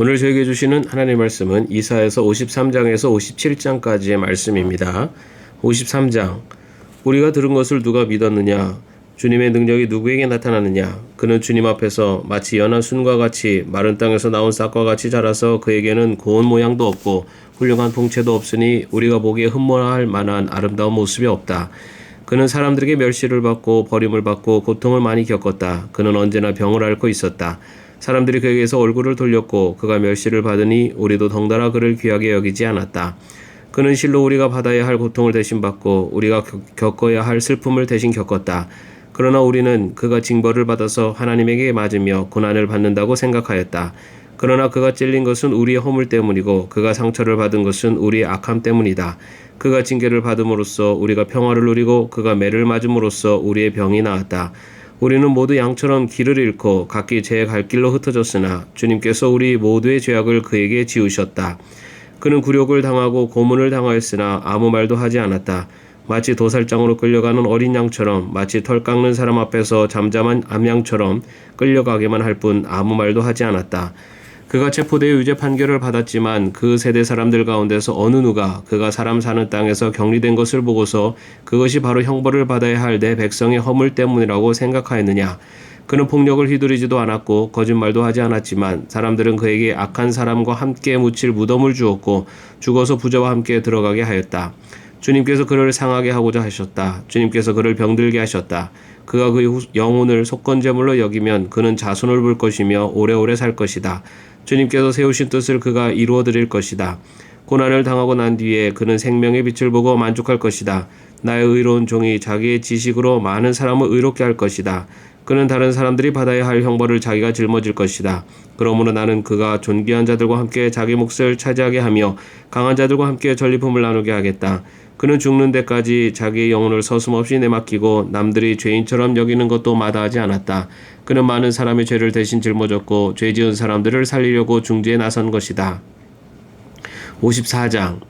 오늘 저에게 주시는 하나님의 말씀은 이사에서 53장에서 57장까지의 말씀입니다. 53장 우리가 들은 것을 누가 믿었느냐 주님의 능력이 누구에게 나타나느냐 그는 주님 앞에서 마치 연한 순과 같이 마른 땅에서 나온 싹과 같이 자라서 그에게는 고운 모양도 없고 훌륭한 봉체도 없으니 우리가 보기에 흠모할 만한 아름다운 모습이 없다. 그는 사람들에게 멸시를 받고 버림을 받고 고통을 많이 겪었다. 그는 언제나 병을 앓고 있었다. 사람들이 그에게서 얼굴을 돌렸고 그가 멸시를 받으니 우리도 덩달아 그를 귀하게 여기지 않았다. 그는 실로 우리가 받아야 할 고통을 대신 받고 우리가 겪- 겪어야 할 슬픔을 대신 겪었다. 그러나 우리는 그가 징벌을 받아서 하나님에게 맞으며 고난을 받는다고 생각하였다. 그러나 그가 찔린 것은 우리의 허물 때문이고 그가 상처를 받은 것은 우리의 악함 때문이다. 그가 징계를 받음으로써 우리가 평화를 누리고 그가 매를 맞음으로써 우리의 병이 나았다. 우리는 모두 양처럼 길을 잃고 각기 제 갈 길로 흩어졌으나 주님께서 우리 모두의 죄악을 그에게 지우셨다. 그는 굴욕을 당하고 고문을 당하였으나 아무 말도 하지 않았다. 마치 도살장으로 끌려가는 어린 양처럼 마치 털 깎는 사람 앞에서 잠잠한 암양처럼 끌려가게만 할 뿐 아무 말도 하지 않았다. 그가 체포되어 유죄 판결을 받았지만 그 세대 사람들 가운데서 어느 누가 그가 사람 사는 땅에서 격리된 것을 보고서 그것이 바로 형벌을 받아야 할 내 백성의 허물 때문이라고 생각하였느냐? 그는 폭력을 휘두르지도 않았고 거짓말도 하지 않았지만 사람들은 그에게 악한 사람과 함께 묻힐 무덤을 주었고 죽어서 부자와 함께 들어가게 하였다. 주님께서 그를 상하게 하고자 하셨다. 주님께서 그를 병들게 하셨다. 그가 그의 후- 영혼을 속건제물로 여기면 그는 자손을 볼 것이며 오래오래 살 것이다. 주님께서 세우신 뜻을 그가 이루어 드릴 것이다. 고난을 당하고 난 뒤에 그는 생명의 빛을 보고 만족할 것이다. 나의 의로운 종이 자기의 지식으로 많은 사람을 의롭게 할 것이다. 그는 다른 사람들이 받아야 할 형벌을 자기가 짊어질 것이다. 그러므로 나는 그가 존귀한 자들과 함께 자기 몫을 차지하게 하며 강한 자들과 함께 전리품을 나누게 하겠다. 그는 죽는 데까지 자기의 영혼을 서슴없이 내맡기고 남들이 죄인처럼 여기는 것도 마다하지 않았다. 그는 많은 사람의 죄를 대신 짊어졌고 죄 지은 사람들을 살리려고 중지에 나선 것이다. 54장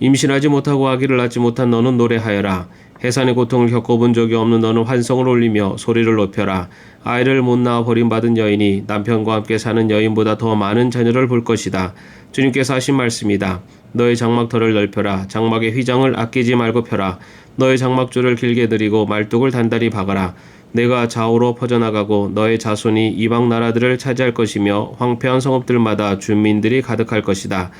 임신하지 못하고 아기를 낳지 못한 너는 노래하여라. 해산의 고통을 겪어본 적이 없는 너는 환성을 올리며 소리를 높여라. 아이를 못 낳아 버림받은 여인이 남편과 함께 사는 여인보다 더 많은 자녀를 볼 것이다. 주님께서 하신 말씀이다. 너의 장막터를 넓혀라. 장막의 휘장을 아끼지 말고 펴라. 너의 장막줄을 길게 들이고 말뚝을 단단히 박아라. 내가 좌우로 퍼져나가고 너의 자손이 이방 나라들을 차지할 것이며 황폐한 성읍들마다 주민들이 가득할 것이다.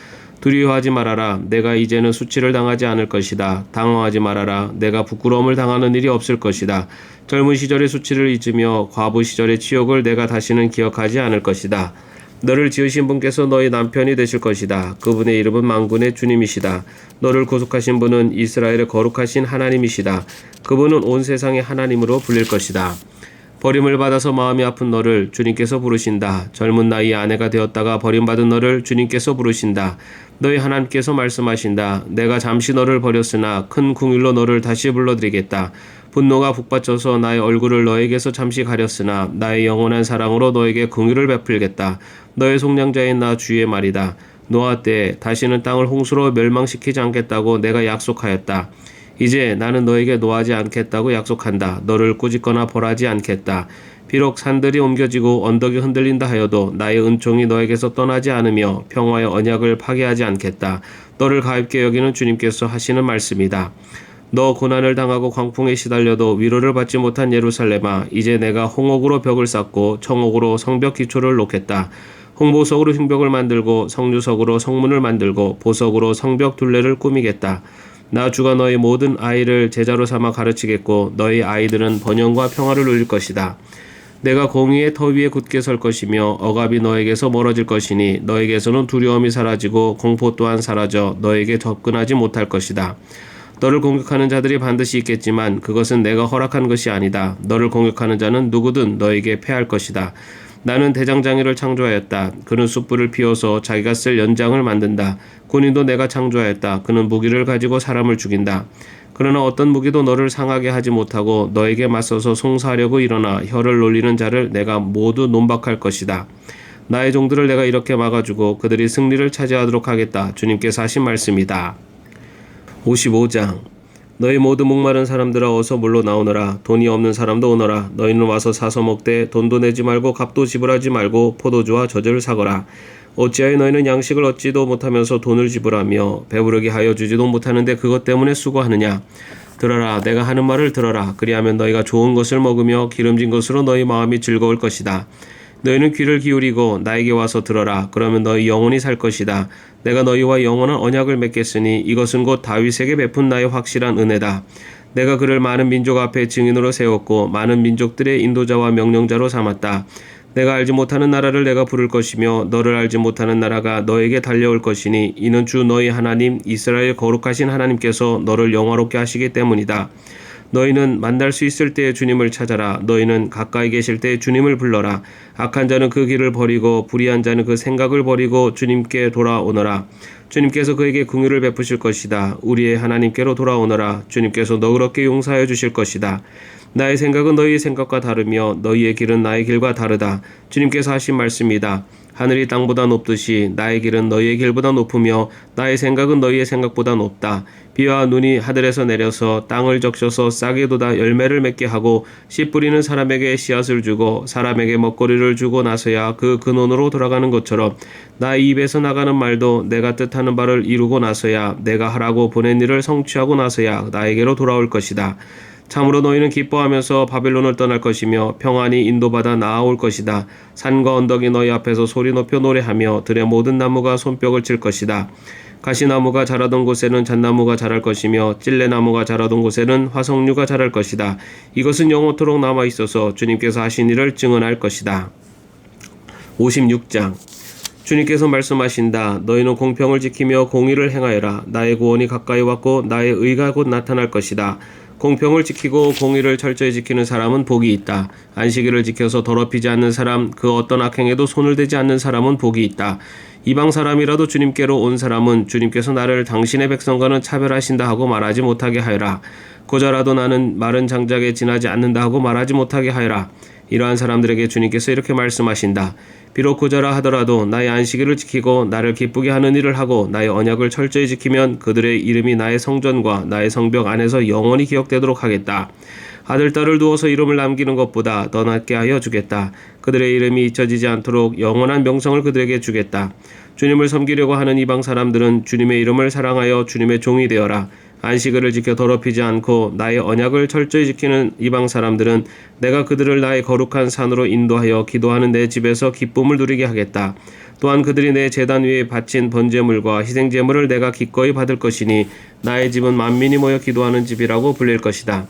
두려워하지 말아라. 내가 이제는 수치를 당하지 않을 것이다. 당황하지 말아라. 내가 부끄러움을 당하는 일이 없을 것이다. 젊은 시절의 수치를 잊으며 과부 시절의 치욕을 내가 다시는 기억하지 않을 것이다. 너를 지으신 분께서 너의 남편이 되실 것이다. 그분의 이름은 만군의 주님이시다. 너를 구속하신 분은 이스라엘의 거룩하신 하나님이시다. 그분은 온 세상의 하나님으로 불릴 것이다. 버림을 받아서 마음이 아픈 너를 주님께서 부르신다. 젊은 나이에 아내가 되었다가 버림받은 너를 주님께서 부르신다. 너희 하나님께서 말씀하신다. 내가 잠시 너를 버렸으나 큰 궁일로 너를 다시 불러드리겠다. 분노가 북받쳐서 나의 얼굴을 너에게서 잠시 가렸으나 나의 영원한 사랑으로 너에게 궁유를 베풀겠다. 너의 속량자인 나 주의 말이다. 노아 때 다시는 땅을 홍수로 멸망시키지 않겠다고 내가 약속하였다. 이제 나는 너에게 노하지 않겠다고 약속한다. 너를 꾸짖거나 벌하지 않겠다. 비록 산들이 옮겨지고 언덕이 흔들린다 하여도 나의 은총이 너에게서 떠나지 않으며 평화의 언약을 파괴하지 않겠다. 너를 가입게 여기는 주님께서 하시는 말씀이다. 너 고난을 당하고 광풍에 시달려도 위로를 받지 못한 예루살렘아 이제 내가 홍옥으로 벽을 쌓고 청옥으로 성벽 기초를 놓겠다. 홍보석으로 흉벽을 만들고 성류석으로 성문을 만들고 보석으로 성벽 둘레를 꾸미겠다. 나 주가 너희 모든 아이를 제자로 삼아 가르치겠고 너희 아이들은 번영과 평화를 누릴 것이다. 내가 공의의 터 위에 굳게 설 것이며 억압이 너에게서 멀어질 것이니 너에게서는 두려움이 사라지고 공포 또한 사라져 너에게 접근하지 못할 것이다. 너를 공격하는 자들이 반드시 있겠지만 그것은 내가 허락한 것이 아니다. 너를 공격하는 자는 누구든 너에게 패할 것이다. 나는 대장장이를 창조하였다. 그는 숯불을 피워서 자기가 쓸 연장을 만든다. 군인도 내가 창조하였다. 그는 무기를 가지고 사람을 죽인다. 그러나 어떤 무기도 너를 상하게 하지 못하고 너에게 맞서서 송사하려고 일어나 혀를 놀리는 자를 내가 모두 논박할 것이다. 나의 종들을 내가 이렇게 막아주고 그들이 승리를 차지하도록 하겠다. 주님께서 하신 말씀이다. 55장. 너희 모두 목마른 사람들아 어서 물러 나오너라. 돈이 없는 사람도 오너라. 너희는 와서 사서 먹되 돈도 내지 말고 값도 지불하지 말고 포도주와 저주를 사거라. 어찌하여 너희는 양식을 얻지도 못하면서 돈을 지불하며 배부르게 하여 주지도 못하는데 그것 때문에 수고하느냐? 들어라 내가 하는 말을 들어라. 그리하면 너희가 좋은 것을 먹으며 기름진 것으로 너희 마음이 즐거울 것이다 너희는 귀를 기울이고 나에게 와서 들어라. 그러면 너희 영혼이 살 것이다. 내가 너희와 영원한 언약을 맺겠으니 이것은 곧 다윗에게 베푼 나의 확실한 은혜다. 내가 그를 많은 민족 앞에 증인으로 세웠고 많은 민족들의 인도자와 명령자로 삼았다. 내가 알지 못하는 나라를 내가 부를 것이며 너를 알지 못하는 나라가 너에게 달려올 것이니 이는 주 너희 하나님 이스라엘 거룩하신 하나님께서 너를 영화롭게 하시기 때문이다. 너희는 만날 수 있을 때 주님을 찾아라. 너희는 가까이 계실 때 주님을 불러라. 악한 자는 그 길을 버리고 불의한 자는 그 생각을 버리고 주님께 돌아오너라. 주님께서 그에게 긍휼을 베푸실 것이다. 우리의 하나님께로 돌아오너라. 주님께서 너그럽게 용서하여 주실 것이다. 나의 생각은 너희의 생각과 다르며 너희의 길은 나의 길과 다르다. 주님께서 하신 말씀이다. 하늘이 땅보다 높듯이 나의 길은 너희의 길보다 높으며 나의 생각은 너희의 생각보다 높다. 비와 눈이 하늘에서 내려서 땅을 적셔서 싹이 돋아 열매를 맺게 하고 씨 뿌리는 사람에게 씨앗을 주고 사람에게 먹거리를 주고 나서야 그 근원으로 돌아가는 것처럼 나의 입에서 나가는 말도 내가 뜻하는 바를 이루고 나서야 내가 하라고 보낸 일을 성취하고 나서야 나에게로 돌아올 것이다. 참으로 너희는 기뻐하면서 바벨론을 떠날 것이며 평안히 인도받아 나아올 것이다. 산과 언덕이 너희 앞에서 소리 높여 노래하며 들의 모든 나무가 손뼉을 칠 것이다. 가시나무가 자라던 곳에는 잣나무가 자랄 것이며 찔레나무가 자라던 곳에는 화석류가 자랄 것이다. 이것은 영원토록 남아 있어서 주님께서 하신 일을 증언할 것이다. 56장 주님께서 말씀하신다. 너희는 공평을 지키며 공의를 행하여라. 나의 구원이 가까이 왔고 나의 의가 곧 나타날 것이다. 공평을 지키고 공의를 철저히 지키는 사람은 복이 있다. 안식일을 지켜서 더럽히지 않는 사람, 그 어떤 악행에도 손을 대지 않는 사람은 복이 있다. 이방 사람이라도 주님께로 온 사람은 주님께서 나를 당신의 백성과는 차별하신다 하고 말하지 못하게 하여라. 고자라도 나는 마른 장작에 지나지 않는다 하고 말하지 못하게 하여라. 이러한 사람들에게 주님께서 이렇게 말씀하신다. 비록 고자라 하더라도 나의 안식일을 지키고 나를 기쁘게 하는 일을 하고 나의 언약을 철저히 지키면 그들의 이름이 나의 성전과 나의 성벽 안에서 영원히 기억되도록 하겠다. 아들, 딸을 두어서 이름을 남기는 것보다 더 낫게 하여 주겠다. 그들의 이름이 잊혀지지 않도록 영원한 명성을 그들에게 주겠다. 주님을 섬기려고 하는 이방 사람들은 주님의 이름을 사랑하여 주님의 종이 되어라. 안식일을 지켜 더럽히지 않고 나의 언약을 철저히 지키는 이방 사람들은 내가 그들을 나의 거룩한 산으로 인도하여 기도하는 내 집에서 기쁨을 누리게 하겠다. 또한 그들이 내 재단 위에 바친 번제물과 희생 제물을 내가 기꺼이 받을 것이니 나의 집은 만민이 모여 기도하는 집이라고 불릴 것이다.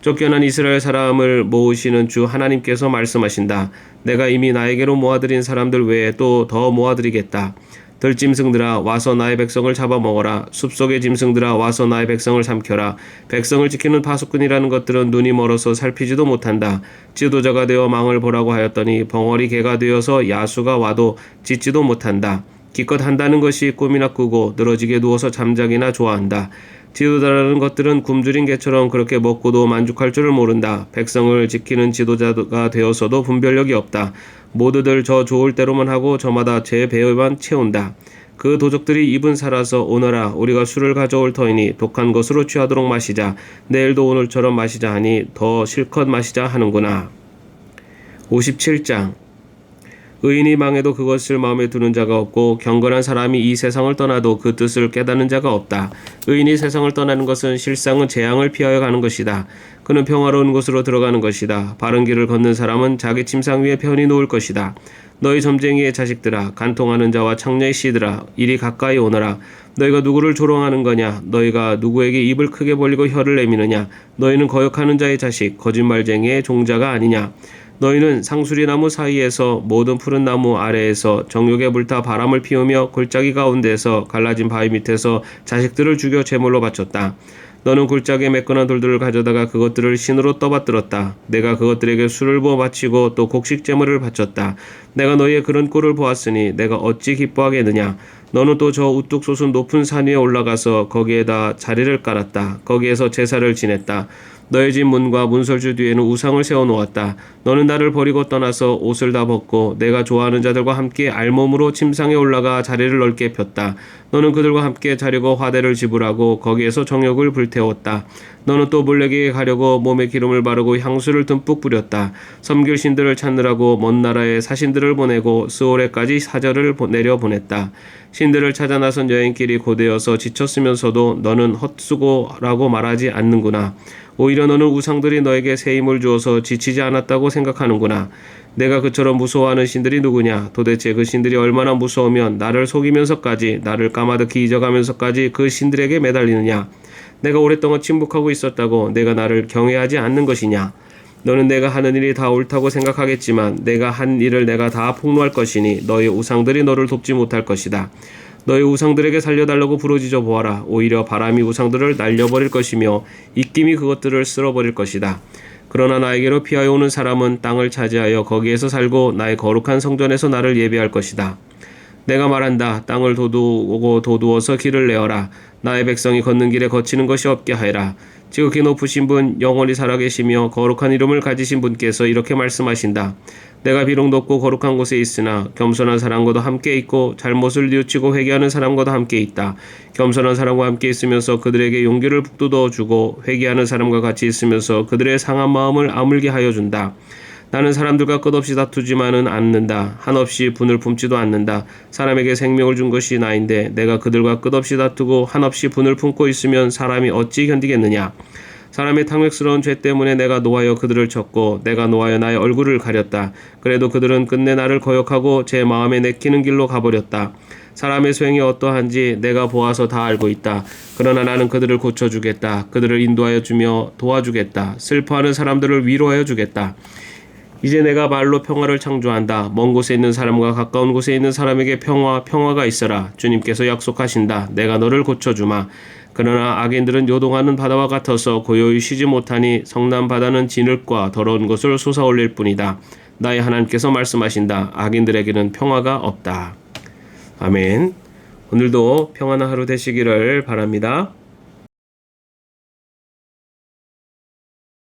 쫓겨난 이스라엘 사람을 모으시는 주 하나님께서 말씀하신다. 내가 이미 나에게로 모아들인 사람들 외에 또 더 모아드리겠다. 들짐승들아 와서 나의 백성을 잡아먹어라. 숲속의 짐승들아 와서 나의 백성을 삼켜라. 백성을 지키는 파수꾼이라는 것들은 눈이 멀어서 살피지도 못한다. 지도자가 되어 망을 보라고 하였더니 벙어리 개가 되어서 야수가 와도 짖지도 못한다. 기껏 한다는 것이 꿈이나 꾸고 늘어지게 누워서 잠자기나 좋아한다 지도자라는 것들은 굶주린 개처럼 그렇게 먹고도 만족할 줄을 모른다. 백성을 지키는 지도자가 되어서도 분별력이 없다. 모두들 저 좋을 대로만 하고 저마다 제 배에만 채운다. 그 도적들이 입은 살아서 오너라 우리가 술을 가져올 터이니 독한 것으로 취하도록 마시자 내일도 오늘처럼 마시자 하니 더 실컷 마시자 하는구나. 57장 의인이 망해도 그것을 마음에 두는 자가 없고 경건한 사람이 이 세상을 떠나도 그 뜻을 깨닫는 자가 없다. 의인이 세상을 떠나는 것은 실상은 재앙을 피하여 가는 것이다. 그는 평화로운 곳으로 들어가는 것이다. 바른 길을 걷는 사람은 자기 침상 위에 편히 놓을 것이다. 너희 점쟁이의 자식들아 간통하는 자와 창녀의 씨들아 이리 가까이 오너라 너희가 누구를 조롱하는 거냐 너희가 누구에게 입을 크게 벌리고 혀를 내미느냐 너희는 거역하는 자의 자식 거짓말쟁이의 종자가 아니냐 너희는 상수리 나무 사이에서 모든 푸른 나무 아래에서 정욕에 불타 바람을 피우며 골짜기 가운데서 갈라진 바위 밑에서 자식들을 죽여 제물로 바쳤다. 너는 골짜기에 매끈한 돌들을 가져다가 그것들을 신으로 떠받들었다. 내가 그것들에게 술을 부어 바치고 또 곡식 제물을 바쳤다. 내가 너희의 그런 꼴을 보았으니 내가 어찌 기뻐하겠느냐. 너는 또 저 우뚝 솟은 높은 산 위에 올라가서 거기에다 자리를 깔았다. 거기에서 제사를 지냈다. 너의 집 문과 문설주 뒤에는 우상을 세워 놓았다. 너는 나를 버리고 떠나서 옷을 다 벗고 내가 좋아하는 자들과 함께 알몸으로 침상에 올라가 자리를 넓게 폈다. 너는 그들과 함께 자려고 화대를 지불하고 거기에서 정욕을 불태웠다. 너는 또 몰래에게 가려고 몸에 기름을 바르고 향수를 듬뿍 뿌렸다. 섬길 신들을 찾느라고 먼 나라에 사신들을 보내고 스오레까지 사절을 보- 내려 보냈다. 신들을 찾아 나선 여행길이 고되어서 지쳤으면서도 너는 헛수고라고 말하지 않는구나. 오히려 너는 우상들이 너에게 새 힘을 주어서 지치지 않았다고 생각하는구나. 내가 그처럼 무서워하는 신들이 누구냐? 도대체 그 신들이 얼마나 무서우면 나를 속이면서까지 나를 까마득히 잊어가면서까지 그 신들에게 매달리느냐? 내가 오랫동안 침묵하고 있었다고 내가 나를 경외하지 않는 것이냐? 너는 내가 하는 일이 다 옳다고 생각하겠지만 내가 한 일을 내가 다 폭로할 것이니 너희 우상들이 너를 돕지 못할 것이다. 너희 우상들에게 살려달라고 부르짖어 보아라. 오히려 바람이 우상들을 날려버릴 것이며 입김이 그것들을 쓸어버릴 것이다. 그러나 나에게로 피하여 오는 사람은 땅을 차지하여 거기에서 살고 나의 거룩한 성전에서 나를 예배할 것이다. 내가 말한다. 땅을 도두고 도두어서 길을 내어라. 나의 백성이 걷는 길에 거치는 것이 없게 하여라. 지극히 높으신 분, 영원히 살아계시며 거룩한 이름을 가지신 분께서 이렇게 말씀하신다. 내가 비록 높고 거룩한 곳에 있으나 겸손한 사람과도 함께 있고 잘못을 뉘우치고 회개하는 사람과도 함께 있다. 겸손한 사람과 함께 있으면서 그들에게 용기를 북돋워 주고 회개하는 사람과 같이 있으면서 그들의 상한 마음을 아물게 하여 준다. 나는 사람들과 끝없이 다투지만은 않는다. 한없이 분을 품지도 않는다. 사람에게 생명을 준 것이 나인데 내가 그들과 끝없이 다투고 한없이 분을 품고 있으면 사람이 어찌 견디겠느냐. 사람의 탕맥스러운 죄 때문에 내가 노하여 그들을 쳤고 내가 노하여 나의 얼굴을 가렸다. 그래도 그들은 끝내 나를 거역하고 제 마음에 내키는 길로 가버렸다. 사람의 소행이 어떠한지 내가 보아서 다 알고 있다. 그러나 나는 그들을 고쳐주겠다. 그들을 인도하여 주며 도와주겠다. 슬퍼하는 사람들을 위로하여 주겠다. 이제 내가 말로 평화를 창조한다. 먼 곳에 있는 사람과 가까운 곳에 있는 사람에게 평화, 평화가 있어라. 주님께서 약속하신다. 내가 너를 고쳐주마. 그러나 악인들은 요동하는 바다와 같아서 고요히 쉬지 못하니 성난 바다는 진흙과 더러운 것을 솟아올릴 뿐이다. 나의 하나님께서 말씀하신다. 악인들에게는 평화가 없다. 아멘. 오늘도 평안한 하루 되시기를 바랍니다.